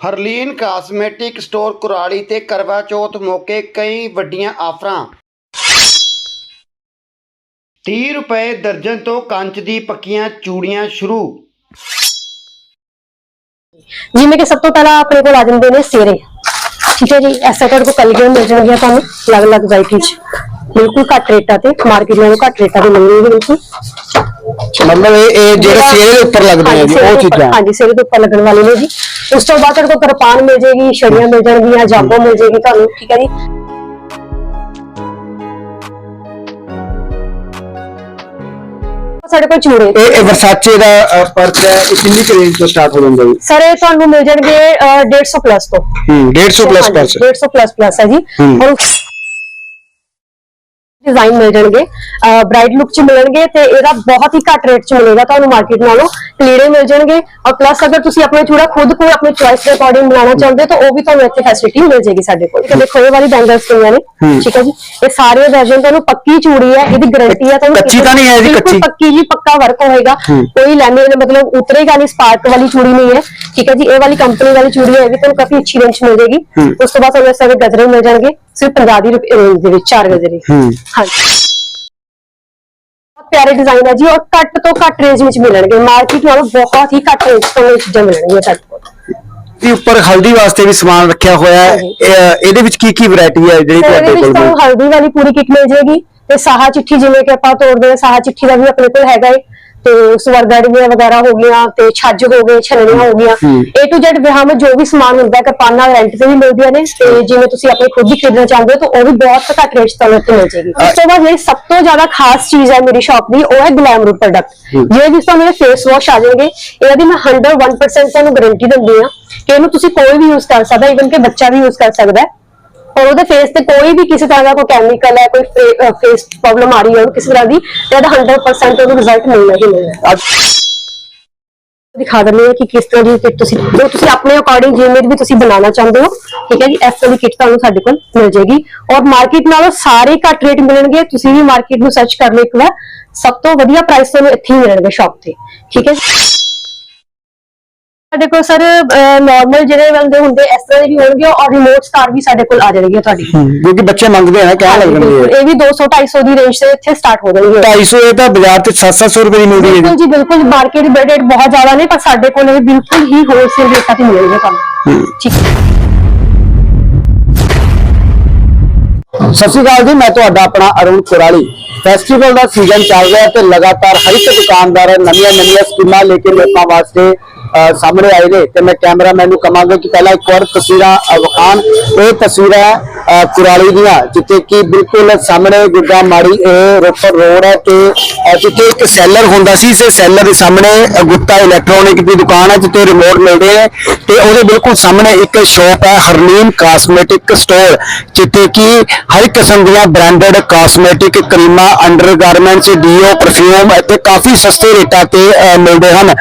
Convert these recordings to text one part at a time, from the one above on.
Harleen cosmetic store Kurali ਤੇ ਕਰਵਾ ਚੌਥ ਮੌਕੇ ਕਈ ਵੱਡੀਆਂ ਆਫਰਾਂ। 30 ਰੁਪਏ ਦਰਜਨ ਤੋਂ ਕੰਚ ਦੀ ਪੱਕੀਆਂ ਚੂੜੀਆਂ ਸ਼ੁਰੂ। ਜਿਵੇਂ ਕਿ ਸਭ ਤੋਂ ਪਹਿਲਾਂ ਆਪਣੇ ਕੋਲ ਆ ਜਾਂਦੇ ਨੇ ਸੇਰੇ। ਠੀਕ ਹੈ ਜੀ, ਐਸਾ ਕਰ ਕਲਗੀਆਂ ਮਿਲ ਜਾਣਗੀਆਂ ਤੁਹਾਨੂੰ ਅਲੱਗ-ਅਲੱਗ ਵੈਰਾਈਟੀ ਚ। ਬਿਲਕੁਲ ਘੱਟ ਰੇਟਾਂ ਤੇ, ਮਾਰਕੀਟ ਨਾਲੋਂ ਘੱਟ ਰੇਟਾਂ ਤੇ ਮਿਲਣਗੇ ਬਿਲਕੁਲ। ਮਤਲਬ ਇਹ ਇਹ ਜਿਹੜੇ ਸੇਰੇ ਦੇ ਉੱਪਰ ਲੱਗਦੇ ਨੇ ਜੀ ਹਾਂਜੀ, ਉਹ ਚੀਜ਼ਾਂ? ਹਾਂਜੀ ਸੇਰੇ ਦੇ ਉੱਪਰ ਲੱਗਣ ਵਾਲੇ ਨੇ ਜੀ। ਉਸ ਤੋਂ ਬਾਅਦ ਤੁਹਾਡੇ ਕੋਲ ਕਿਰਪਾਨ ਮਿਲ ਜੇਗੀ ਛੜੀਆਂ ਮਿਲ ਜਾਣਗੀਆਂ ਜਾਬੋ ਮਿਲ ਜੇਗੀ ਤੁਹਾਨੂੰ ਠੀਕ ਹੈ ਜੀ? ਸਾਡੇ ਕੋਲ ਚੂੜੇ। ਇਹ ਇਹ ਵਰਸਾਚੇ ਦਾ ਪਰਚ ਹੈ ਇਹ ਕਿੰਨੀ ਕੁ ਰੇਂਜ ਤੋਂ ਸਟਾਰਟ ਹੋ ਜਾਂਦਾ ਜੀ? ਸਰ ਇਹ ਤੁਹਾਨੂੰ ਮਿਲ ਜਾਣਗੇ ਅਹ, 150 ਪਲੱਸ ਤੋਂ। ਹੂੰ 150 ਪਲੱਸ ਪਰਚ 150 ਪਲੱਸ ਪਲੱਸ ਹੈ ਜੀ। ਹੂੰ। ਔਰ ਡਿਜ਼ਾਈਨ ਮਿਲ ਜਾਣਗੇ ਬ੍ਰਾਈਡ ਲੁੱਕ ਚ ਮਿਲਣਗੇ ਤੇ ਇਹਦਾ ਬਹੁਤ ਹੀ ਘੱਟ ਰੇਟ ਚ ਮਿਲੇਗਾ ਤੁਹਾਨੂੰ ਮਾਰਕੀਟ ਨਾਲੋਂ ਕਲੀੜੇ ਮਿਲ ਜਾਣਗੇ ਔਰ ਪਲੱਸ ਅਗਰ ਤੁਸੀਂ ਆਪਣਾ ਚੂੜਾ ਖੁਦ ਕੋਈ ਆਪਣੀ ਚੁਆਇਸ ਦੇ ਅਕੋਰਡਿੰਗ ਬਣਾਉਣਾ ਚਾਹੁੰਦੇ ਤਾਂ ਉਹ ਵੀ ਤੁਹਾਨੂੰ ਇੱਥੇ ਫੈਸਿਲਿਟੀ ਮਿਲ ਜਾਏਗੀ ਸਾਡੇ ਕੋਲ ਤੇ ਦੇਖੋ ਇਹ ਵਾਲੀ ਬੈਂਗਲਸ ਪਈਆਂ ਨੇ। ਠੀਕ ਹੈ ਜੀ ਇਹ ਸਾਰੇ ਵਰਜਨ ਤੁਹਾਨੂੰ ਪੱਕੀ ਚੂੜੀ ਹੈ ਇਹਦੀ ਗਾਰੰਟੀ ਹੈ ਤੁਹਾਨੂੰ ਕੱਚੀ ਤਾਂ ਨਹੀਂ ਹੈ ਜੀ, ਕੱਚੀ? ਪੱਕੀ ਜੀ ਪੱਕਾ ਵਰਕ ਹੋਏਗਾ। ਕੋਈ ਲੈਮੀਨੇਟ ਮਤਲਬ ਉਤਰੇਗਾ ਨਹੀਂ ਸਪਾਰਕ ਵਾਲੀ ਚੂੜੀ ਨਹੀਂ ਹੈ ਠੀਕ ਹੈ ਜੀ ਇਹ ਵਾਲੀ ਕੰਪਨੀ ਵਾਲੀ ਚੂੜੀ ਹੈ ਇਹ ਵੀ ਤੁਹਾਨੂੰ ਕਾਫੀ ਅੱਛੀ ਰੇਂਜ ਮਿਲ ਜਾਏਗੀ। ਉਸ ਤੋਂ ਬਾਅਦ ਤੁਹਾਨੂੰ ਦੇ ਗਜਰੇ ਮਿਲ ਜਾਣਗੇ ਸਿਰਫ 50 ਦੀ ਰੇਂਜ ਦੇ ਵਿੱਚ ਚਾਰ ਗਜਰੇ ਹੂੰ ਹਾਂਜੀ। ਬਹੁਤ ਪਿਆਰੇ ਡਿਜ਼ਾਈਨ ਹੈ ਜੀ ਔਰ ਘੱਟ ਤੋਂ ਘੱਟ ਰੇਂਜ ਵਿੱਚ ਮਿਲਣਗੇ। ਮਾਰਕੀਟ ਨਾਲੋਂ ਬਹੁਤ ਹੀ ਘੱਟ ਰੇਂਜ ਤੋਂ ਇਹ ਚੀਜ਼ਾਂ ਮਿਲਣਗੀਆਂ ਸਾਡੇ ਕੋਲ। ਇਹ ਉੱਪਰ ਹਲਦੀ ਵਾਸਤੇ ਵੀ ਸਮਾਨ ਰੱਖਿਆ ਹੋਇਆ ਹੈ। ਹਾਂਜੀ। ਇਹ- ਇਹਦੇ ਵਿੱਚ ਕੀ ਕੀ ਵੈਰਾਈਟੀ ਹੈ ਜਿਹੜੀ ਇਹਦੇ ਤੁਹਾਡੇ ਵਿੱਚ ਕੋਲ ਤੁਹਾਨੂੰ ਹਲਦੀ ਵਾਲੀ ਪੂਰੀ ਕਿੱਟ ਮਿਲ ਜਾਏਗੀ ਤੇ ਸਾਹਾ ਚਿੱਠੀ ਜਿਵੇਂ ਕਿ ਆਪਾਂ ਤੋੜਦੇ ਹਾਂ ਸਾਹਾ ਚਿੱਠੀ ਦਾ ਵੀ ਆਪਣੇ ਕੋਲ ਹੈਗਾ ਹੈ ਤੇ ਸਵਰਗੜੀਆਂ ਵਗੈਰਾ ਹੋ ਗਈਆਂ ਤੇ ਛੱਜ ਹੋ ਗਏ ਛਲਣੀਆਂ ਹੋ ਗਈਆਂ। ਹੂੰ। A to Z ਵਿਆਹ ਵਿੱਚ ਜੋ ਵੀ ਸਮਾਨ ਹੁੰਦਾ ਹੈ ਕਿਰਪਾਨਾਂ ਰੈਂਟ ਤੇ ਵੀ ਮਿਲਦੀਆਂ ਨੇ ਤੇ ਜਿਵੇਂ ਤੁਸੀਂ ਆਪਣੇ ਖੁਦ ਦੀ ਖਰੀਦਣਾ ਚਾਹੁੰਦੇ ਹੋ ਤਾਂ ਉਹ ਵੀ ਬਹੁਤ ਘੱਟ ਰੇਟ ਤੁਹਾਨੂੰ ਇੱਥੇ ਮਿਲ ਜਾਏਗੀ। ਉਸ ਤੋਂ ਬਾਅਦ ਜਿਹੜੀ ਸਭ ਤੋਂ ਜ਼ਿਆਦਾ ਖਾਸ ਚੀਜ਼ ਹੈ ਮੇਰੀ ਸ਼ਾਪ ਦੀ ਉਹ ਹੈ ਗਲੈਮਰ ਪ੍ਰੋਡਕਟ ਜਿਹੜੇ ਵੀ ਤੁਹਾਨੂੰ ਮੇਰੇ ਫੇਸ ਵਾਸ਼ ਆ ਜਾਣਗੇ ਇਹਦਾ ਦੀ ਮੈਂ 101% ਤੁਹਾਨੂੰ ਗਾਰੰਟੀ ਦਿੰਦੀ ਹਾਂ ਕਿ ਇਹਨੂੰ ਤੁਸੀਂ ਕੋਈ ਵੀ ਯੂਜ਼ ਕਰ ਸਕਦਾ ਇਵਨ ਕਿ ਬੱਚਾ ਵੀ ਯੂਜ਼ ਕਰ ਸਕਦਾ ਹੈ। ਔਰ ਉਹਦੇ ਫੇਸ ਤੇ ਕੋਈ ਵੀ ਕਿਸੇ ਤਰ੍ਹਾਂ ਦਾ ਕੋਈ ਕੈਮੀਕਲ ਹੈ ਕੋਈ ਫੇਸ ਪ੍ਰੋਬਲਮ ਆ ਰਹੀ ਹੈ ਉਹਨੂੰ ਕਿਸੇ ਤਰ੍ਹਾਂ ਦੀ ਤੇ ਇਹਦਾ 100% ਉਹਨੂੰ ਰਿਜ਼ਲਟ ਮਿਲਣਾ ਹੀ ਮਿਲਣਾ ਦਿਖਾ ਦਿੰਦੇ ਹਾਂ ਕਿ ਕਿਸ ਤਰ੍ਹਾਂ ਦੀ ਕਿਟ ਤੁਸੀਂ ਜੋ ਤੁਸੀਂ ਆਪਣੇ ਅਕੋਰਡਿੰਗ ਜਿਵੇਂ ਵੀ ਤੁਸੀਂ ਬਣਾਉਣਾ ਚਾਹੁੰਦੇ ਹੋ ਠੀਕ ਹੈ ਜੀ ਇਸ ਤਰ੍ਹਾਂ ਦੀ ਕਿਟ ਤੁਹਾਨੂੰ ਸਾਡੇ ਕੋਲ ਮਿਲ ਜਾਏਗੀ। ਔਰ ਮਾਰਕੀਟ ਨਾਲੋਂ ਸਾਰੇ ਘੱਟ ਰੇਟ ਮਿਲਣਗੇ ਤੁਸੀਂ ਵੀ ਮਾਰਕੀਟ ਨੂੰ ਸਰਚ ਕਰ ਲਓ ਇੱਕ ਵਾਰ। ਸਭ ਤੋਂ ਵਧੀਆ ਪ੍ਰਾਈਸ ਤੁਹਾਨੂੰ ਇੱਥੇ ਹੀ ਮਿਲਣਗੇ ਸ਼ਾਪ ਤੇ ਠੀਕ ਹੈ ਸਾਡੇ ਕੋਲ ਸਰ ਨਾਰਮਲ ਜਿਹੜੇ ਬੰਦੇ ਹੁੰਦੇ ਇਸ ਤਰ੍ਹਾਂ ਦੇ ਵੀ ਹੋਣਗੇ ਔਰ ਰਿਮੋਟ ਸਟਾਰ ਵੀ ਸਾਡੇ ਕੋਲ ਆ ਜਾਣਗੇ ਤੁਹਾਡੀ ਕਿਉਂਕਿ ਬੱਚੇ ਮੰਗਦੇ ਆ ਨਾ ਕਹਿਣ ਲੱਗ ਬਿਲਕੁਲ। ਜਾਂਦੇ ਇਹ ਵੀ 200 250 ਦੀ ਰੇਂਜ ਦੇ ਇੱਥੇ ਸਟਾਰਟ ਹੋ ਜਾਣਗੇ। 250 ਇਹ ਤਾਂ ਬਾਜ਼ਾਰ ਤੇ 700 ਰੁਪਏ ਦੀ ਮਿਲਦੀ ਹੈ ਬਿਲਕੁਲ ਜੀ ਬਿਲਕੁਲ। ਮਾਰਕੀਟ ਰੇਟ ਬਹੁਤ ਜ਼ਿਆਦਾ ਨੇ ਪਰ ਸਾਡੇ ਕੋਲ ਇਹ ਬਿਲਕੁਲ ਹੀ ਹੋਲਸੇਲ ਰੇਟਾਂ ਤੇ ਮਿਲਣਗੇ ਤੁਹਾਨੂੰ। ਠੀਕ ਹੈ। ਸਤਿ ਸ਼੍ਰੀ ਅਕਾਲ ਜੀ ਮੈਂ ਤੁਹਾਡਾ ਆਪਣਾ ਅਰੁਣ ਕੁਰਾਲੀ ਫੈਸਟੀਵਲ ਦਾ ਸੀਜ਼ਨ ਚੱਲ ਰਿਹਾ ਤੇ ਲਗਾਤਾਰ ਹਰ ਇੱਕ ਦੁਕਾਨਦਾਰ ਨਵੀਆਂ ਨਵੀਆਂ ਸਕੀਮਾਂ ਲੈ ਕੇ ਲੋਕਾਂ ਵਾਸਤੇ ਸਾਹਮਣੇ ਆਏ ਨੇ ਤੇ ਮੈਂ ਕੈਮਰਾਮੈਨ ਨੂੰ ਕਹਾਂਗਾ ਕਿ ਪਹਿਲਾਂ ਇੱਕ ਵਾਰ ਤਸਵੀਰਾਂ ਅਹ, ਵਿਖਾਣ ਇਹ ਤਸਵੀਰਾਂ ਕੁਰਾਲੀ ਦੀਆਂ ਜਿੱਥੇ ਕਿ ਬਿਲਕੁਲ ਸਾਹਮਣੇ ਗੁੱਗਾ ਮਾੜੀ ਇਹ ਰੋਪੜ ਰੋਡ ਹੈ ਤੇ ਜਿੱਥੇ ਇੱਕ ਸੈਲਰ ਹੁੰਦਾ ਸੀ ਇਸੇ ਸੈਲਰ ਦੇ ਸਾਹਮਣੇ ਅਹ, ਗੁਪਤਾ ਇਲੈਕਟ੍ਰੋਨਿਕ ਦੀ ਦੁਕਾਨ ਹੈ ਜਿੱਥੇ ਰਿਮੋਟ ਮਿਲਦੇ ਨੇ। ਤੇ ਉਹਦੇ ਬਿਲਕੁਲ ਸਾਹਮਣੇ ਇੱਕ ਸ਼ਾਪ ਹੈ ਹਰਲੀਨ ਕਾਸਮੈਟਿਕ ਸਟੋਰ ਜਿੱਥੇ ਕਿ ਹਰ ਕਿਸਮ ਦੀਆਂ ਬ੍ਰਾਂਡਡ ਕਾਸਮੈਟਿਕ ਕਰੀਮਾਂ ਅੰਡਰਗਾਰਮੈਂਟਸ ਡੀਓ ਪਰਫਿਊਮ ਅਤੇ ਕਾਫੀ ਸਸਤੇ ਰੇਟਾਂ ਤੇ ਮਿਲਦੇ ਹਨ।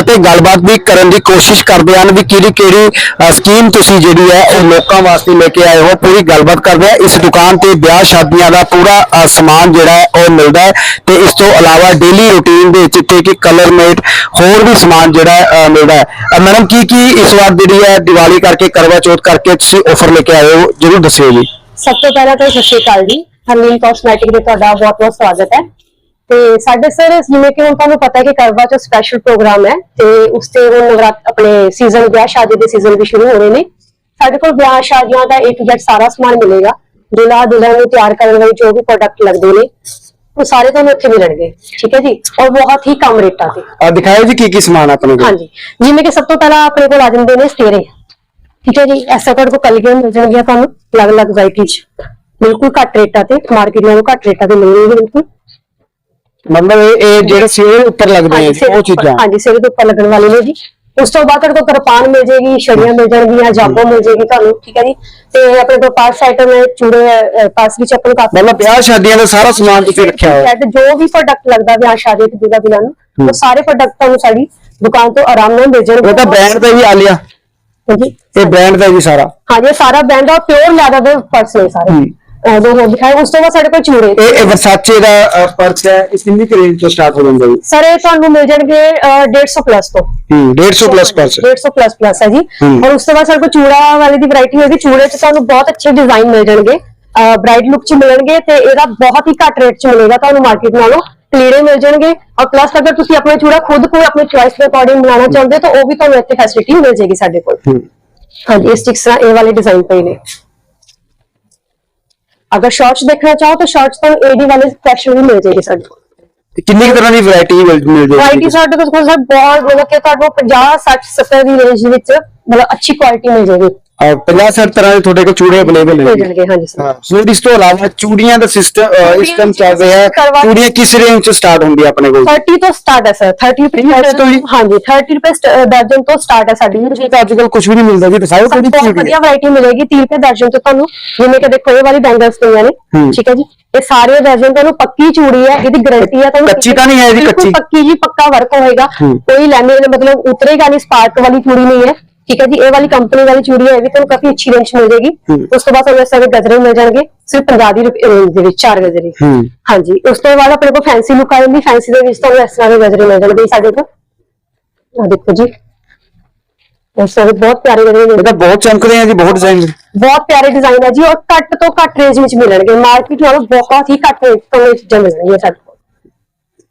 ਅਤੇ ਗੱਲਬਾਤ ਵੀ ਕਰਨ ਦੀ ਕੋਸ਼ਿਸ਼ ਕਰਦੇ ਹਨ ਵੀ ਕਿਹੜੀ ਕਿਹੜੀ ਸਕੀਮ ਤੁਸੀਂ ਜਿਹੜੀ ਹੈ ਉਹ ਲੋਕਾਂ ਵਾਸਤੇ ਲੈ ਕੇ ਆਏ ਹੋ, ਪੂਰੀ ਗੱਲਬਾਤ ਕਰਦੇ ਆ ਇਸ ਦੁਕਾਨ ਤੇ ਵਿਆਹ ਸ਼ਾਦੀਆਂ ਦਾ ਪੂਰਾ ਸਮਾਨ ਜਿਹੜਾ ਹੈ ਉਹ ਮਿਲਦਾ ਹੈ ਤੇ ਇਸ ਤੋਂ ਇਲਾਵਾ ਡੇਲੀ ਰੂਟੀਨ ਦੇ ਜਿੱਥੇ ਕਿ ਕਲਰ ਮੇਟ ਹੋਰ ਵੀ ਸਮਾਨ ਜਿਹੜਾ ਮਿਲਦਾ ਹੈ। ਮੈਡਮ, ਕੀ ਕੀ ਇਸ ਵਾਰ ਜਿਹੜੀ ਹੈ ਦੀਵਾਲੀ ਕਰਕੇ, ਕਰਵਾ ਚੌਥ ਕਰਕੇ ਤੁਸੀਂ ਆਫਰ ਲੈ ਕੇ ਆਏ ਹੋ? ਜਰੂਰ ਦੱਸਿਓ ਜੀ। ਸਭ ਤੋਂ ਪਹਿਲਾਂ ਤਾਂ ਸਤਿ ਸ਼੍ਰੀ ਅਕਾਲ ਜੀ। ਹਰਲੀਨ ਕਾਸਮੈਟਿਕ ਦੇ ਤੁਹਾਡਾ ਬਹੁਤ ਬਹੁਤ ਸਵਾਗਤ ਹੈ। ਤੇ ਸਾਡੇ ਸਰ ਜਿਵੇਂ ਕਿ ਹੁਣ ਤੁਹਾਨੂੰ ਪਤਾ ਹੈ ਕਿ ਕਰਵਾ ਚੌਥ ਸਪੈਸ਼ਲ ਪ੍ਰੋਗਰਾਮ ਹੈ ਤੇ ਉਸ ਤੇ ਹੁਣ ਨਵਰਾਤ ਆਪਣੇ ਸੀਜ਼ਨ ਵਿਆਹ ਸ਼ਾਦੀ ਦੇ ਸੀਜ਼ਨ ਵੀ ਸ਼ੁਰੂ ਹੋ ਰਹੇ ਨੇ। ਸਾਡੇ ਕੋਲ ਵਿਆਹ ਸ਼ਾਦੀਆਂ ਦਾ to Z ਸਾਰਾ ਸਮਾਨ ਮਿਲੇਗਾ। ਦੁਲਹਾ ਦੁਲਹਨ ਨੂੰ ਤਿਆਰ ਕਰਨ ਲਈ ਜੋ ਵੀ ਪ੍ਰੋਡਕਟ ਲੱਗਦੇ ਨੇ ਉਹ ਸਾਰੇ ਤੁਹਾਨੂੰ ਇੱਥੇ ਮਿਲਣਗੇ। ਠੀਕ ਹੈ ਜੀ? ਔਰ ਬਹੁਤ ਹੀ ਕਮ ਰੇਟਾਂ ਤੇ। ਅਹ, ਦਿਖਾਓ ਜੀ ਕੀ ਕੀ ਸਮਾਨ ਆਪਣੇ ਕੋਲ। ਹਾਂਜੀ। ਜਿਵੇਂ ਕਿ ਸਭ ਤੋਂ ਪਹਿਲਾਂ ਆਪਣੇ ਕੋਲ ਆ ਜਾਂਦੇ ਨੇ ਸਟੇਰੇ ਠੀਕ ਹੈ ਜੀ? ਐਸਾ ਕਰ ਕੋ ਕਲਗੀਆਂ ਮਿਲ ਜਾਣਗੀਆਂ ਤੁਹਾਨੂੰ ਅਲੱਗ-ਅਲੱਗ ਵੈਰਾਈਟੀ ਚ। ਬਿਲਕੁਲ ਘੱਟ ਰੇਟਾਂ ਤੇ ਮਾਰਕੀਟ ਨਾਲੋਂ ਘੱਟ ਰੇਟਾਂ ਤੇ ਮਿਲਣਗੇ ਬਿਲਕੁਲ। ਮਤਲਬ ਇਹ ਇਹ ਜਿਹੜੇ ਸਿਰੇ ਉੱਪਰ ਲੱਗਦੇ ਨੇ ਸਿਰ ਉਹ ਚੀਜ਼ਾਂ। ਹਾਂਜੀ ਸਿਰ ਦੇ ਉੱਪਰ ਲੱਗਣ ਵਾਲੇ ਨੇ ਜੀ। ਉਸ ਤੋਂ ਬਾਅਦ ਤੁਹਾਡੇ ਕੋਲ ਕਿਰਪਾਨ ਮਿਲ ਜੇਗੀ ਛੜੀਆਂ ਮਿਲ ਜਾਣਗੀਆਂ ਜਾਬੋ ਮਿਲ ਜੇਗੀ ਤੁਹਾਨੂੰ ਠੀਕ ਹੈ ਜੀ? ਤੇ ਆਪਣੇ ਕੋਲ ਪਾਸ ਆਈਟਮ ਹੈ ਚੂੜੇ ਪਾਸ ਵਿੱਚ ਆਪਣੇ ਕੋਲ ਕਾਫੀ ਮਤਲਬ ਵਿਆਹ ਸ਼ਾਦੀਆਂ ਦਾ ਸਾਰਾ ਸਮਾਨ ਤੁਸੀਂ ਰੱਖਿਆ ਹੋਇਆ। ਤੇ ਜੋ ਵੀ ਪ੍ਰੋਡਕਟ ਲੱਗਦਾ ਵਿਆਹ ਸ਼ਾਦੀ ਤੇ ਦੁਲਾ ਦੁਲਾ ਨੂੰ ਉਹ ਸਾਰੇ ਪ੍ਰੋਡਕਟ ਤੁਹਾਨੂੰ ਸਾਡੀ ਦੁਕਾਨ ਤੋਂ ਆਰਾਮ ਨਾਲ ਮਿਲ ਜਾਣਗੇ। ਉਹ ਤਾਂ ਬ੍ਰਾਂਡ ਦਾ ਹੀ ਆ ਲਿਆ। ਹਾਂਜੀ। ਇਹ ਬ੍ਰਾਂਡ ਦਾ ਜੀ ਸਾਰਾ। ਹਾਂਜੀ ਇਹ ਸਾਰਾ ਬ੍ਰਾਂਡ ਦਾ ਪਿਓਰ ਲੈਦਰ ਦੇ ਪਰਸ ਨੇ ਸਾਰੇ। ਹੂੰ। ਅਹ ਦੋ ਹੋਰ ਦਿਖਾਏ ਉਸ ਤੋਂ ਬਾਅਦ ਸਾਡੇ ਕੋਲ ਚੂੜੇ ਇਹ ਇਹ ਵਰਸਾਚੇ ਦਾ ਪਰਸ ਹੈ ਇਹ ਕਿੰਨੀ ਕੁ ਰੇਂਜ ਤੋਂ ਸਟਾਰਟ ਹੋ ਜਾਂਦਾ ਜੀ ਸਰ ਇਹ ਤੁਹਾਨੂੰ ਮਿਲ ਜਾਣਗੇ ਅਹ, 150 ਪਲੱਸ ਤੋਂ ਹੂੰ 150 ਪਲੱਸ ਪਰਸ 150 ਪਲੱਸ ਪਲੱਸ ਹੈ ਜੀ ਹੂੰ। ਔਰ ਉਸ ਤੋਂ ਬਾਅਦ ਸਾਡੇ ਕੋਲ ਚੂੜਾ ਵਾਲੇ ਦੀ ਵੈਰਾਈਟੀ ਹੋਏਗੀ ਚੂੜੇ 'ਚ ਤੁਹਾਨੂੰ ਬਹੁਤ ਅੱਛੇ ਡਿਜ਼ਾਈਨ ਮਿਲ ਜਾਣਗੇ ਬ੍ਰਾਈਡ ਲੁੱਕ 'ਚ ਮਿਲਣਗੇ ਤੇ ਇਹਦਾ ਬਹੁਤ ਹੀ ਘੱਟ ਰੇਟ 'ਚ ਮਿਲੇਗਾ ਤੁਹਾਨੂੰ ਮਾਰਕੀਟ ਨਾਲੋਂ ਕਲੀੜੇ ਮਿਲ ਜਾਣਗੇ ਔਰ ਪਲੱਸ ਅਗਰ ਤੁਸੀਂ ਆਪਣਾ ਚੂੜਾ ਖੁਦ ਕੋਈ ਆਪਣੀ ਚੁਆਇਸ ਦੇ ਅਕੋਰਡਿੰਗ ਬਣਾਉਣਾ ਚਾਹੁੰਦੇ ਹੋ ਤਾਂ ਉਹ ਵੀ ਤੁਹਾਨੂੰ ਇੱਥੇ ਫੈਸਿਲਿਟੀ ਮਿਲ ਜਾਏਗੀ ਸਾਡੇ ਕੋਲ ਹੂੰ ਹਾਂਜੀ ਇਸ ਟਿਕਸ ਨਾਲ ਇਹ ਵਾਲੇ ਡਿਜ਼ਾਈਨ ਪਏ ਨੇ ਅਗਰ ਸ਼ਾਰਟਸ ਦੇਖਣਾ ਚਾਹੋ ਤਾਂ ਸ਼ਾਰਟਸ ਤੁਹਾਨੂੰ ਏਡੀ ਵਾਲੇ ਸਪੈਸ਼ਲ ਵੀ ਮਿਲ ਜਾਏਗੀ ਸਾਡੇ ਕੋਲ। ਕਿੰਨੀ ਤਰ੍ਹਾਂ ਦੀ ਵੈਰਾਈਟੀ ਮਿਲ ਜਾਏਗੀ ਸਾਡੇ ਕੋਲ ਸਰ ਬਹੁਤ ਮਤਲਬ ਕਿ ਤੁਹਾਨੂੰ 50 60 70 ਦੀ ਰੇਂਜ ਵਿੱਚ ਮਤਲਬ ਅੱਛੀ ਕੁਆਲਿਟੀ ਮਿਲ ਜਾਏਗੀ। 50 60 ਤਰ੍ਹਾਂ ਦੇ ਤੁਹਾਡੇ ਕੋਲ ਚੂੜੇ ਅਵੇਲੇਬਲ ਨੇ ਜਾਣਗੇ ਹਾਂਜੀ ਸਰ। ਹਾਂ। ਸੋ ਇਸ ਤੋਂ ਇਲਾਵਾ ਚੂੜੀਆਂ ਦਾ ਸਿਸਟਮ ਇਸ ਟਾਈਮ ਚੱਲ ਰਿਹਾ ਹੈ। ਕਰਵਾ- ਚੂੜੀਆਂ ਕਿਸ ਰੇਂਜ ਤੋਂ ਸਟਾਰਟ ਹੁੰਦੀ ਹੈ ਆਪਣੇ ਕੋਲ? 30 ਤੋਂ ਸਟਾਰਟ ਹੈ ਸਰ। 30 ਰੁਪਏ ਤੋਂ ਹੀ? ਹਾਂਜੀ 30 ਰੁਪਏ ਦਰਜਨ ਤੋਂ ਸਟਾਰਟ ਹੈ ਸਾਡੀ। ਇਹ ਤਾਂ ਅੱਜ ਕੱਲ ਕੁਝ ਵੀ ਨਹੀਂ ਮਿਲਦਾ ਜੀ ਦਿਖਾਓ ਕਿਹੜੀ ਬਹੁਤ ਚੂੜੀ ਵਧੀਆ ਵੈਰਾਈਟੀ ਮਿਲੇਗੀ 30 ਰੁਪਏ ਦਰਜਨ ਤੋਂ ਤੁਹਾਨੂੰ। ਜਿਵੇਂ ਕਿ ਦੇਖੋ ਇਹ ਵਾਲੀ ਬੈਂਗਲਸ ਪਈਆਂ ਨੇ। ਹੂੰ। ਠੀਕ ਹੈ ਜੀ? ਇਹ ਸਾਰੇ ਦਰਜਨ ਤੁਹਾਨੂੰ ਪੱਕੀ ਚੂੜੀ ਹੈ ਇਹਦੀ ਗਾਰੰਟੀ ਹੈ ਤੁਹਾਨੂੰ। ਕੱਚੀ ਤਾਂ ਨਹੀਂ ਹੈ ਜੀ, ਬਿਲਕੁਲ ਕੱਚੀ? ਪੱਕੀ ਜੀ ਪੱਕਾ ਵਰਕ ਹੋਏਗਾ। ਹੂੰ। ਕੋਈ ਲੈਮੀਨ ਮਤਲਬ ਉਤਰੇਗਾ ਨਹੀਂ ਸਪਾਰਕ ਵਾਲੀ ਚੂੜੀ ਨਹੀਂ ਹੈ। ਠੀਕ ਹੈ ਜੀ ਇਹ ਵਾਲੀ ਕੰਪਨੀ ਵਾਲੀ ਚੂੜੀ ਹੈ ਇਹ ਵੀ ਤੁਹਾਨੂੰ ਕਾਫੀ ਅੱਛੀ ਰੇਂਜ ਮਿਲ ਜਾਏਗੀ। ਹੂੰ। ਉਸ ਤੋਂ ਬਾਅਦ ਤਰ੍ਹਾਂ ਦੇ ਗਜਰੇ ਮਿਲ ਜਾਣਗੇ ਸਿਰਫ 50 ਦੀ ਰੇਂਜ ਦੇ ਵਿੱਚ ਚਾਰ ਗਜਰੇ। ਹਾਂਜੀ ਉਸ ਤੋਂ ਬਾਅਦ ਆਪਣੇ ਕੋਲ ਫੈਂਸੀ ਲੁੱਕ ਆ ਜਾਂਦੀ ਫੈਂਸੀ ਦੇ ਵਿੱਚ ਤੁਹਾਨੂੰ ਇਸ ਤਰ੍ਹਾਂ ਦੇ ਗਜਰੇ ਮਿਲ ਜਾਣਗੇ ਸਾਡੇ ਕੋਲ। ਆ ਦੇਖੋ ਜੀ ਤਰ੍ਹਾਂ ਦੇ ਬਹੁਤ ਪਿਆਰੇ ਗਜਰੇ ਇਹ ਤਾਂ ਬਹੁਤ ਚਮਕਦੇ ਆ ਜੀ ਬਹੁਤ ਡਿਜ਼ਾਈਨ ਬਹੁਤ ਪਿਆਰੇ ਡਿਜ਼ਾਈਨ ਹੈ ਜੀ ਔਰ ਘੱਟ ਤੋਂ ਘੱਟ ਰੇਂਜ ਵਿੱਚ ਮਿਲਣਗੇ। ਮਾਰਕੀਟ ਨਾਲੋਂ ਬਹੁਤ ਹੀ ਘੱਟ ਰੇਂਜ ਤੋਂ ਇਹ ਚੀਜ਼ਾਂ ਮਿਲਣਗੀਆਂ ਸਾਡੇ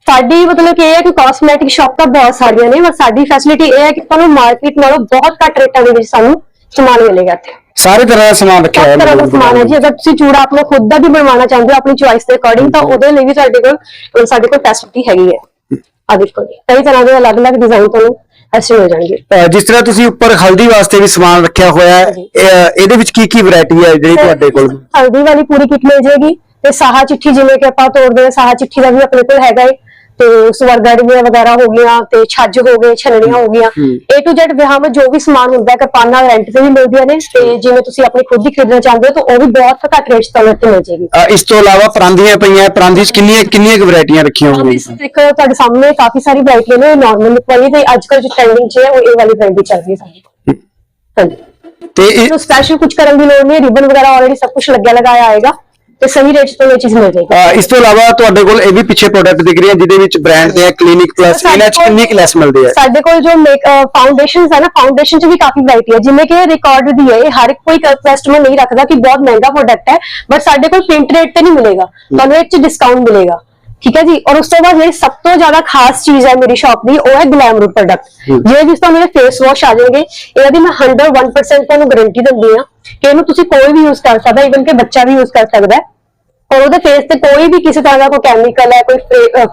ਸਾਡੀ ਮਤਲਬ ਕਿ ਇਹ ਹੈ ਕਿ ਕਾਸਮੈਟਿਕ ਸ਼ਾਪ ਤਾਂ ਬਹੁਤ ਸਾਰੀਆਂ ਨੇ ਪਰ ਸਾਡੀ ਫੈਸਿਲਿਟੀ ਇਹ ਹੈ ਕਿ ਤੁਹਾਨੂੰ ਮਾਰਕੀਟ ਨਾਲੋਂ ਬਹੁਤ ਘੱਟ ਰੇਟਾਂ ਦੇ ਵਿੱਚ ਸਾਨੂੰ ਸਮਾਨ ਮਿਲੇਗਾ ਇੱਥੇ। ਸਾਰੇ ਤਰ੍ਹਾਂ ਦਾ ਸਮਾਨ ਰੱਖਿਆ ਹੋਇਆ ਤਰ੍ਹਾਂ ਦਾ ਸਮਾਨ ਹੈ ਜੀ। ਅਗਰ ਤੁਸੀਂ ਚੂੜਾ ਆਪਣਾ ਖੁਦ ਦਾ ਵੀ ਬਣਵਾਉਣਾ ਚਾਹੁੰਦੇ ਹੋ ਆਪਣੀ ਚੁਆਇਸ ਦੇ ਅਕੋਰਡਿੰਗ ਤਾਂ ਉਹਦੇ ਲਈ ਵੀ ਸਾਡੇ ਕੋਲ ਸਾਡੇ ਕੋਲ ਫੈਸਿਲਿਟੀ ਹੈਗੀ ਹੈ। ਆ ਦੇਖੋ ਜੀ ਕਈ ਤਰ੍ਹਾਂ ਦੇ ਅਲੱਗ-ਅਲੱਗ ਡਿਜ਼ਾਈਨ ਤੁਹਾਨੂੰ ਐਸੇ ਮਿਲ ਜਾਣਗੇ। ਜਿਸ ਤਰ੍ਹਾਂ ਤੁਸੀਂ ਉੱਪਰ ਹਲਦੀ ਵਾਸਤੇ ਵੀ ਸਮਾਨ ਰੱਖਿਆ ਹੋਇਆ ਹੈ ਇਹ- ਇਹਦੇ ਵਿੱਚ ਕੀ ਕੀ ਵੈਰਾਈਟੀ ਹੈ ਜਿਹੜੀ ਤੁਹਾਡੇ ਕੋਲ? ਹਲਦੀ ਵਾਲੀ ਪੂਰੀ ਕਿਟ ਮਿਲ ਜਾਏਗੀ ਤੇ ਸਾਹਾ ਚਿੱਠੀ ਜਿਵੇਂ ਕਿ ਆਪਾਂ ਤੋੜਦੇ ਹਾਂ ਸਾਹਾ ਚਿੱਠੀ ਦਾ ਵੀ ਆਪਣੇ ਕੋਲ ਹੈਗਾ ਏ। ਤੇ ਸਵਰਗੜੀਆਂ ਵਗੈਰਾ ਹੋ ਗਈਆਂ ਤੇ ਛੱਜ ਹੋ ਗਏ ਛਲਣੀਆਂ ਹੋ ਗਈਆਂ। A to Z ਵਿਆਹਾਂ ਜੋ ਵੀ ਸਮਾਨ ਹੁੰਦਾ ਕਿਰਪਾਨਾਂ ਰੈਂਟ ਤੇ ਵੀ ਮਿਲਦੀਆਂ ਨੇ ਤੇ ਜਿਵੇਂ ਤੁਸੀਂ ਆਪਣੀ ਖੁਦ ਹੀ ਖਰੀਦਣਾ ਚਾਹੁੰਦੇ ਹੋ ਤਾਂ ਉਹ ਵੀ ਬਹੁਤ ਘੱਟ ਰੇਟ ਤੇ ਮਿਲ ਜਾਏਗੀ। ਇਸ ਤੋਂ ਇਲਾਵਾ ਪਰਾਂਦੀਆਂ ਪਈਆਂ ਪਰਾਂਦੀ ਚ ਕਿੰਨੀਆਂ ਕਿੰਨੀਆਂ ਕੁ ਵੈਰਾਈਟੀਆਂ ਰੱਖੀਆਂ ਇਸ ਹੋਣਗੀਆਂ ਦੇਖੋ ਤੁਹਾਡੇ ਸਾਹਮਣੇ ਕਾਫੀ ਸਾਰੀ ਵੈਰਾਈਟੀ ਨੇ ਨਾਰਮਲ ਲੁੱਕ ਵਾਲੀ ਤੇ ਅੱਜ ਕੱਲ੍ਹ ਜੋ ਟ੍ਰੈਂਡਿੰਗ 'ਚ ਹੈ ਉਹ ਇਹ ਵਾਲੀ ਵੈਰਾਈਟੀ ਚੱਲ ਰਹੀ ਹੈ ਸਾਡੀ ਤੇ ਸੋ ਸਪੈਸ਼ਲ ਕੁਝ ਕਰਨ ਦੀ ਲੋੜ ਨਹੀਂ ਹੈ ਰਿਬਨ ਵਗੈਰਾ ਆਲਰੇਡੀ ਸਭ ਕੁਝ ਲੱਗਿਆ ਲਗਾਇਆ ਆਏਗਾ। ਤੇ ਸਹੀ ਰੇਟ ਤੋਂ ਇਹ ਚੀਜ਼ ਮਿਲ ਜਾਏਗੀ। ਅਹ ਇਸ ਤੋਂ ਇਲਾਵਾ ਤੁਹਾਡੇ ਕੋਲ ਇਹ ਵੀ ਪਿੱਛੇ ਪ੍ਰੋਡਕਟ ਦਿਖ ਰਹੇ ਆ ਜਿਹਦੇ ਵਿੱਚ ਬ੍ਰਾਂਡ ਦੇ ਕਲੀਨਿਕ ਪਲੱਸ ਇਹਨਾਂ ਚ ਕਿੰਨੀ ਕੁ ਲੈਸ ਮਿਲਦੀ ਹੈ? ਸਾਡੇ ਕੋਲ ਜੋ ਮੇਕ ਫਾਊਂਡੇਸ਼ਨਸ ਹੈ ਨਾ ਫਾਊਂਡੇਸ਼ਨ ਚ ਵੀ ਕਾਫੀ ਵੈਰਾਈਟੀ ਹੈ। ਜਿਵੇਂ ਕਿ ਰਿਕਾਰਡ ਦੀ ਹੈ ਇਹ ਹਰ ਇੱਕ ਕੋਈ ਕਸਟਮਰ ਨਹੀਂ ਰੱਖਦਾ ਕਿ ਬਹੁਤ ਮਹਿੰਗਾ ਪ੍ਰੋਡਕਟ ਹੈ ਬਟ ਸਾਡੇ ਕੋਲ ਪ੍ਰਿੰਟ ਰੇਟ ਤੇ ਨਹੀਂ ਮਿਲੇਗਾ। ਤੁਹਾਨੂੰ ਇਹ ਚ ਡਿਸਕਾਊਂਟ ਮਿਲੇਗਾ। ਠੀਕ ਹੈ ਜੀ? ਔਰ ਉਸ ਤੋਂ ਬਾਅਦ ਜਿਹੜੀ ਸਭ ਤੋਂ ਜ਼ਿਆਦਾ ਖਾਸ ਚੀਜ਼ ਹੈ ਮੇਰੀ ਸ਼ਾਪ ਦੀ ਉਹ ਹੈ ਗਲੈਮਰ ਪ੍ਰੋਡਕਟ ਜਿਹੜੇ ਜਿਸ ਤੋਂ ਮੇਰੇ ਫੇਸ ਵਾਸ਼ ਆ ਜਾਣਗੇ ਇਹਦਾ ਮੈਂ 101% ਤੁਹਾਨੂੰ ਗਾਰੰਟੀ ਦਿੰਦੀ ਹਾਂ ਕਿ ਇਹਨੂੰ ਤੁਸੀਂ ਕੋਈ ਵੀ ਯੂਜ਼ ਕਰ ਸਕਦਾ ਇਵਨ ਕਿ ਬੱਚਾ ਵੀ ਯੂਜ਼ ਕਰ ਸਕਦਾ ਔਰ ਉਹਦੇ ਫੇਸ ਤੇ ਕੋਈ ਵੀ ਕਿਸੇ ਤਰ੍ਹਾਂ ਦਾ ਕੋਈ ਕੈਮੀਕਲ ਹੈ ਕੋਈ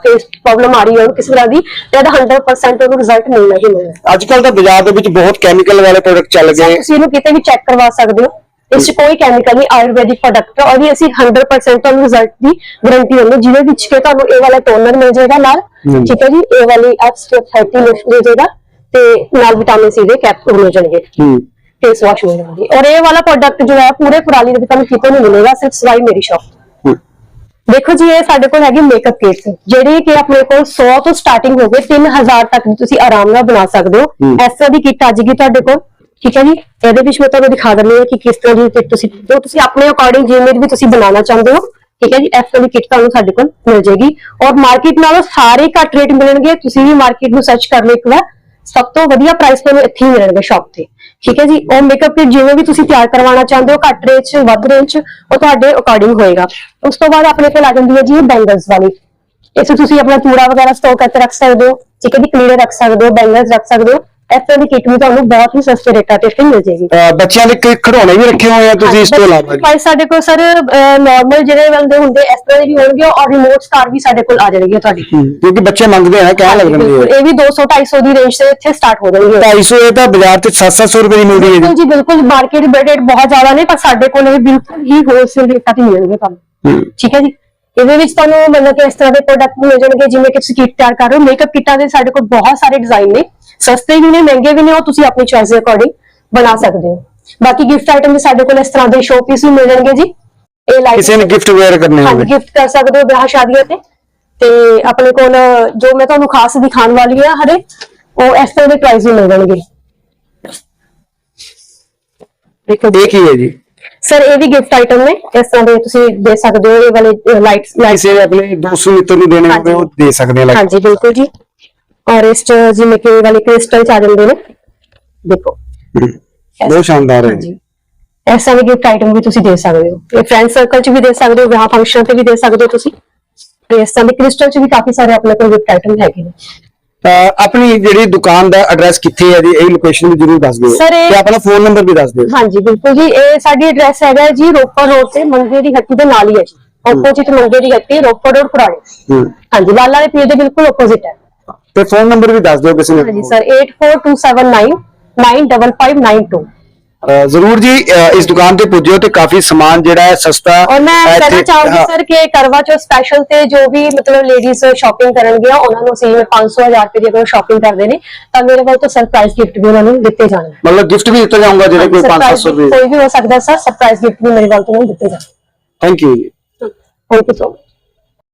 ਫੇਸ ਪ੍ਰੋਬਲਮ ਆ ਰਹੀ ਹੈ ਕਿਸੇ ਤਰ੍ਹਾਂ ਦੀ ਤੇ ਇਹਦਾ 100% ਉਹਨੂੰ ਰਿਜ਼ਲਟ ਮਿਲਣਾ ਹੀ ਮਿਲਣਾ। ਅੱਜ ਕੱਲ ਤਾਂ ਬਾਜ਼ਾਰ ਦੇ ਵਿੱਚ ਬਹੁਤ ਕੈਮੀਕਲ ਵਾਲੇ ਪ੍ਰੋਡਕਟ ਚੱਲ ਗਏ। ਤੁਸੀਂ ਇਹਨੂੰ ਕਿਤੇ ਵੀ ਚੈੱਕ ਕਰਵਾ ਸਕਦੇ ਹੋ। ਇਸ 'ਚ ਕੋਈ ਕੈਮੀਕਲ ਨਹੀਂ ਆਯੁਰਵੈਦਿਕ ਪ੍ਰੋਡਕਟ ਹੈ ਔਰ ਇਹ ਅਸੀਂ 100% ਤੁਹਾਨੂੰ ਰਿਜ਼ਲਟ ਦੀ ਗਾਰੰਟੀ ਦਿੰਦੇ ਜਿਹਦੇ ਵਿੱਚ ਕਿ ਤੁਹਾਨੂੰ ਇਹ ਵਾਲਾ ਟੋਨਰ ਮਿਲ ਜਾਏਗਾ ਨਾਲ ਹਮ। ਠੀਕ ਹੈ ਜੀ? ਇਹ ਵਾਲੀ ਐਕਸਟਰਾ 30 ਮਿਲ ਜਾਏਗਾ ਤੇ ਨਾਲ ਵਿਟਾਮਿਨ ਸੀ ਦੇ ਕੈਪਸੂਲ ਮਿਲ ਜਾਣਗੇ। ਹੂੰ। ਫੇਸ ਵਾਸ਼ ਮਿਲ ਜਾਣਗੇ। ਔਰ ਇਹ ਵਾਲਾ ਪ੍ਰੋਡਕਟ ਜੋ ਹੈ ਪੂਰੇ ਕੁਰਾਲੀ ਦੇ ਵਿੱਚ ਤੁਹਾਨੂੰ ਕਿਤੇ ਨਹੀਂ ਮਿਲੇਗਾ ਸਿਰਫ ਸਵਾਈ ਮੇਰੀ ਸ਼ਾਪ ਹੂੰ। ਦੇਖੋ ਜੀ ਇਹ ਸਾਡੇ ਕੋਲ ਹੈਗੀ ਮੇਕਅਪ ਕਿਟਸ ਜਿਹੜੀ ਕਿ ਆਪਣੇ ਕੋਲ 100 ਤੋਂ ਸਟਾਰਟਿੰਗ ਹੋ ਗਏ 3000 ਤੱਕ ਦੀ ਤੁਸੀਂ ਆਰਾਮ ਨਾਲ ਬਣਾ ਸਕਦੇ ਹੋ। ਤਰ੍ਹਾਂ ਦੀ ਕਿੱਟ ਆ ਜਾਏਗੀ ਤੁਹਾਡੇ ਕੋਲ। ਠੀਕ ਹੈ ਜੀ? ਇਹਦੇ ਵਿੱਚ ਮੈਂ ਤੁਹਾਨੂੰ ਦਿਖਾ ਦਿੰਦੀ ਹਾਂ ਕਿ ਕਿਸ ਤਰ੍ਹਾਂ ਦੀ ਕਿੱਟ ਤੁਸੀਂ ਜੋ ਤੁਸੀਂ ਆਪਣੇ ਅਕੋਰਡਿੰਗ ਜਿਵੇਂ ਵੀ ਤੁਸੀਂ ਬਣਾਉਣਾ ਚਾਹੁੰਦੇ ਹੋ, ਠੀਕ ਹੈ ਜੀ? ਇਸ ਤਰ੍ਹਾਂ ਦੀ ਕਿੱਟ ਤੁਹਾਨੂੰ ਸਾਡੇ ਕੋਲ ਮਿਲ ਜਾਏਗੀ। ਔਰ ਮਾਰਕੀਟ ਨਾਲੋਂ ਸਾਰੇ ਘੱਟ ਰੇਟ ਮਿਲਣਗੇ। ਤੁਸੀਂ ਵੀ ਮਾਰਕੀਟ ਨੂੰ ਸਰਚ ਕਰ ਲਓ ਇੱਕ ਵਾਰ। ਸਭ ਤੋਂ ਵਧੀਆ ਪ੍ਰਾਈਸ ਤੁਹਾਨੂੰ ਇੱਥੇ ਹੀ ਮਿਲਣਗੇ ਸ਼ਾਪ ਤੇ। ਠੀਕ ਹੈ ਜੀ? ਉਹ ਮੇਕਅਪ ਕਿਟ ਜਿਵੇਂ ਵੀ ਤੁਸੀਂ ਤਿਆਰ ਕਰਵਾਉਣਾ ਚਾਹੁੰਦੇ ਹੋ, ਘੱਟ ਰੇਟ 'ਚ, ਵੱਧ ਰੇਟ 'ਚ, ਉਹ ਤੁਹਾਡੇ ਅਕੋਰਡਿੰਗ ਹੋਏਗਾ। ਉਸ ਤੋਂ ਬਾਅਦ ਆਪਣੇ ਕੋਲ ਆ ਜਾਂਦੀ ਹੈ ਜੀ ਬੈਂਗਲਸ ਵਾਲੀ। ਇਸ 'ਚ ਤੁਸੀਂ ਆਪਣਾ ਚੂੜਾ ਵਗੈਰਾ ਸਟੋਰ ਕਰਕੇ ਰੱਖ ਸਕਦੇ ਹੋ, ਠੀਕ ਹੈ ਜੀ? ਕਲੀੜੇ ਰੱਖ ਸਕਦੇ ਹੋ ਬੈਂਗਲਸ ਰੱਖ ਸਕਦੇ ਹੋ। ਇਸ ਤਰ੍ਹਾਂ ਦੀ ਕਿਟ ਵੀ ਤੁਹਾਨੂੰ ਬਹੁਤ ਹੀ ਸਸਤੇ ਰੇਟਾਂ ਤੇ ਇੱਥੇ ਮਿਲ ਜਾਏਗੀ। ਅਹ ਬੱਚਿਆਂ ਦੇ ਕਈ ਖਿਡੌਣੇ ਵੀ ਰੱਖੇ ਹੋਏ ਆ ਤੁਸੀਂ ਇਸ ਤੋਂ ਇਲਾਵਾ ਜੀ। ਭਾਈ ਸਾਡੇ ਕੋਲ ਸਰ ਨਾਰਮਲ ਜਿਹੜੇ ਬੰਦੇ ਹੁੰਦੇ ਇਸ ਤਰ੍ਹਾਂ ਦੇ ਵੀ ਹੋਣਗੇ ਔਰ ਰਿਮੋਟ ਕਾਰ ਵੀ ਸਾਡੇ ਕੋਲ ਆ ਜਾਣਗੇ ਤੁਹਾਡੀ। ਕਿਉਂਕਿ ਬੱਚੇ ਮੰਗਦੇ ਆ ਕਹਿਣ ਲੱਗ ਜਾਂਦੇ ਆ। ਇਹ ਵੀ 200 250 ਦੀ ਰੇਂਜ ਤੇ ਇੱਥੇ ਸਟਾਰਟ ਹੋ ਜਾਣਗੇ 250 ਇਹ ਤਾਂ ਬਾਜ਼ਾਰ ਤੇ 700 ਰੁਪਏ ਦੀ ਮਿਲਦੀ ਹੈ ਬਿਲਕੁਲ ਜੀ ਜੀ ਬਿਲਕੁਲ ਮਾਰਕੀਟ ਰੇਟ ਬਹੁਤ ਜ਼ਿਆਦਾ ਨੇ ਪਰ ਸਾਡੇ ਕੋਲ ਇਹ ਬਿਲਕੁਲ ਹੀ ਹੋਲਸੇਲ ਰੇਟਾਂ ਤੇ ਮਿਲਣਗੇ ਤੁਹਾਨੂੰ। ਠੀਕ ਹੈ ਜੀ? ਇਹਦੇ ਵਿੱਚ ਤੁਹਾਨੂੰ ਮਤਲਬ ਕਿ ਇਸ ਤਰ੍ਹਾਂ ਦੇ ਪ੍ਰੋਡਕਟ ਮਿਲ ਜਾਣਗੇ ਜਿਵੇਂ ਕਿ ਤੁਸੀਂ ਕਿੱਟ ਤਿਆਰ ਕਰ ਰਹੇ ਹੋ ਮੇਕਅਪ ਕਿੱਟਾਂ ਦੇ ਸਾਡੇ ਕੋਲ ਬਹੁਤ ਸਾਰੇ ਡਿਜ਼ਾਈਨ ਨੇ। ਸਸਤੇ ਵੀ ਨੇ ਮਹਿੰਗੇ ਵੀ ਨੇ ਉਹ ਤੁਸੀਂ ਆਪਣੀ ਚੋਇਸ ਦੇ ਅਕੋਰਡਿੰਗ ਬਣਾ ਸਕਦੇ ਹੋ। ਬਾਕੀ ਗਿਫਟ ਆਈਟਮ ਵੀ ਸਾਡੇ ਕੋਲ ਇਸ ਤਰ੍ਹਾਂ ਦੇ ਸ਼ੋ ਪੀਸ ਵੀ ਮਿਲ ਜਾਣਗੇ ਜੀ। ਇਹ ਲਾਈਟ ਕਿਸੇ ਨੇ ਗਿਫਟ ਵੇਅਰ ਕਰਨੇ ਹੋਵੇ ਗਿਫਟ ਕਰ ਸਕਦੇ ਹੋ ਵਿਆਹ ਸ਼ਾਦੀਆਂ ਤੇ। ਤੇ ਆਪਣੇ ਕੋਲ ਜੋ ਮੈਂ ਤੁਹਾਨੂੰ ਖਾਸ ਦਿਖਾਉਣ ਵਾਲੀ ਹਾਂ ਹਰੇ ਉਹ ਇਸ ਤਰ੍ਹਾਂ ਦੇ ਪ੍ਰਾਈਸ ਵੀ ਮਿਲ ਜਾਣਗੇ ਇਹ ਕੀ ਹੈ ਜੀ? ਸਰ ਇਹ ਵੀ ਗਿਫਟ ਆਈਟਮ ਨੇ। ਇਸ ਤਰ੍ਹਾਂ ਦੇ ਤੁਸੀਂ ਦੇ ਸਕਦੇ ਹੋ ਇਹ ਵਾਲੇ ਲਾਈਟਸ ਕਿਸੇ ਆਪਣੇ ਦੋਸਤ ਮਿੱਤਰ ਨੂੰ ਦੇਣੇ ਹੋਵੇ ਉਹ ਦੇ ਸਕਦੇ ਆ ਹਾਂਜੀ ਬਿਲਕੁਲ ਜੀ। ਔਰ ਇਸ 'ਚ ਜਿਵੇਂ ਕਿ ਇਹ ਵਾਲੇ ਕ੍ਰਿਸਟਲ ਚ ਆ ਜਾਂਦੇ ਨੇ। ਦੇਖੋ। ਬਹੁਤ ਸ਼ਾਨਦਾਰ ਹੈ ਇਸ ਤਰ੍ਹਾਂ ਦੇ ਗਿਫਟ ਆਈਟਮ ਵੀ ਤੁਸੀਂ ਦੇ ਸਕਦੇ ਹੋ। ਇਹ ਫਰੈਂਡ ਸਰਕਲ ਚ ਵੀ ਦੇ ਸਕਦੇ ਹੋ ਵਿਆਹ ਫੰਕਸ਼ਨ ਤੇ ਵੀ ਦੇ ਸਕਦੇ ਹੋ ਤੁਸੀਂ। ਤੇ ਇਸ ਤਰ੍ਹਾਂ ਦੇ ਕ੍ਰਿਸਟਲ ਚ ਵੀ ਕਾਫੀ ਸਾਰੇ ਆਪਣੇ ਕੋਲ ਗਿਫਟ ਆਈਟਮ ਹੈਗੇ ਨੇ। ਤਾਂ ਆਪਣੀ ਜਿਹੜੀ ਦੁਕਾਨ ਦਾ ਐਡਰੈਸ ਕਿੱਥੇ ਹੈ ਜੀ ਇਹ ਲੋਕੇਸ਼ਨ ਵੀ ਜਰੂਰ ਦੱਸ ਦਿਓ। ਤੇ ਆਪਣਾ ਫੋਨ ਨੰਬਰ ਵੀ ਦੱਸ ਦਿਓ। ਹਾਂਜੀ ਬਿਲਕੁਲ ਜੀ। ਇਹ ਸਾਡੀ ਐਡਰੈਸ ਹੈਗਾ ਜੀ ਰੋਪੜ ਰੋਡ ਤੇ ਮੰਗੇ ਦੀ ਹੱਟੀ ਦੇ ਨਾਲ ਹੀ ਹੈ ਜੀ। ਆਪੋਜ਼ਿਟ ਮੰਗੇ ਦੀ ਹੱਟੀ ਰੋਪੜ ਰੋਡ ਪੁਰਾਣੇ। ਹਾਂਜੀ ਲਾਲਾ ਦੇ ਪੀਰ ਦੇ ਬਿਲਕੁਲ ਆਪੋਜ਼ਿਟ ਹੈ। ਤੇ ਫੋਨ ਨੰਬਰ ਵੀ ਦੱਸ ਦਿਓ ਕਿਸੇ ਨੇ। ਹਾਂਜੀ ਸਰ 84279 95592 ਅਹ ਜ਼ਰੂਰ ਜੀ ਇਸ ਦੁਕਾਨ ਤੇ ਪੁੱਜਿਓ ਤੇ ਕਾਫੀ ਸਮਾਨ ਜਿਹੜਾ ਹੈ ਸਸਤਾ ਔਰ ਮੈਂ ਕਹਿਣਾ ਚਾਹੂੰਗੀ ਸਰ ਕਿ ਕਰਵਾ ਚੌਥ ਸਪੈਸ਼ਲ ਤੇ ਜੋ ਵੀ ਮਤਲਬ ਲੇਡੀਜ਼ ਸ਼ਾਪਿੰਗ ਕਰਨਗੀਆਂ ਉਹਨਾਂ ਨੂੰ ਅਸੀਂ 500 1000 ਰੁਪਏ ਦੀ ਅਗਰ ਸ਼ਾਪਿੰਗ ਕਰਦੇ ਨੇ ਤਾਂ ਮੇਰੇ ਵੱਲ ਤੋਂ ਸਰਪ੍ਰਾਈਜ਼ ਗਿਫਟ ਵੀ ਉਹਨਾਂ ਨੂੰ ਦਿੱਤੇ ਜਾਣਗੇ ਮਤਲਬ ਗਿਫਟ ਵੀ ਦਿੱਤਾ ਜਾਊਗਾ ਜਿਹੜੇ ਕੋਈ 500 Surprise ਰੁਪਏ। ਕੋਈ ਵੀ ਹੋ ਸਕਦਾ ਸਰ ਸਰਪ੍ਰਾਈਜ਼ ਗਿਫਟ ਵੀ ਮੇਰੇ ਵੱਲ ਤੋਂ ਦਿੱਤੇ ਜਾਣਗੇ। Thank you ji. Thank you so much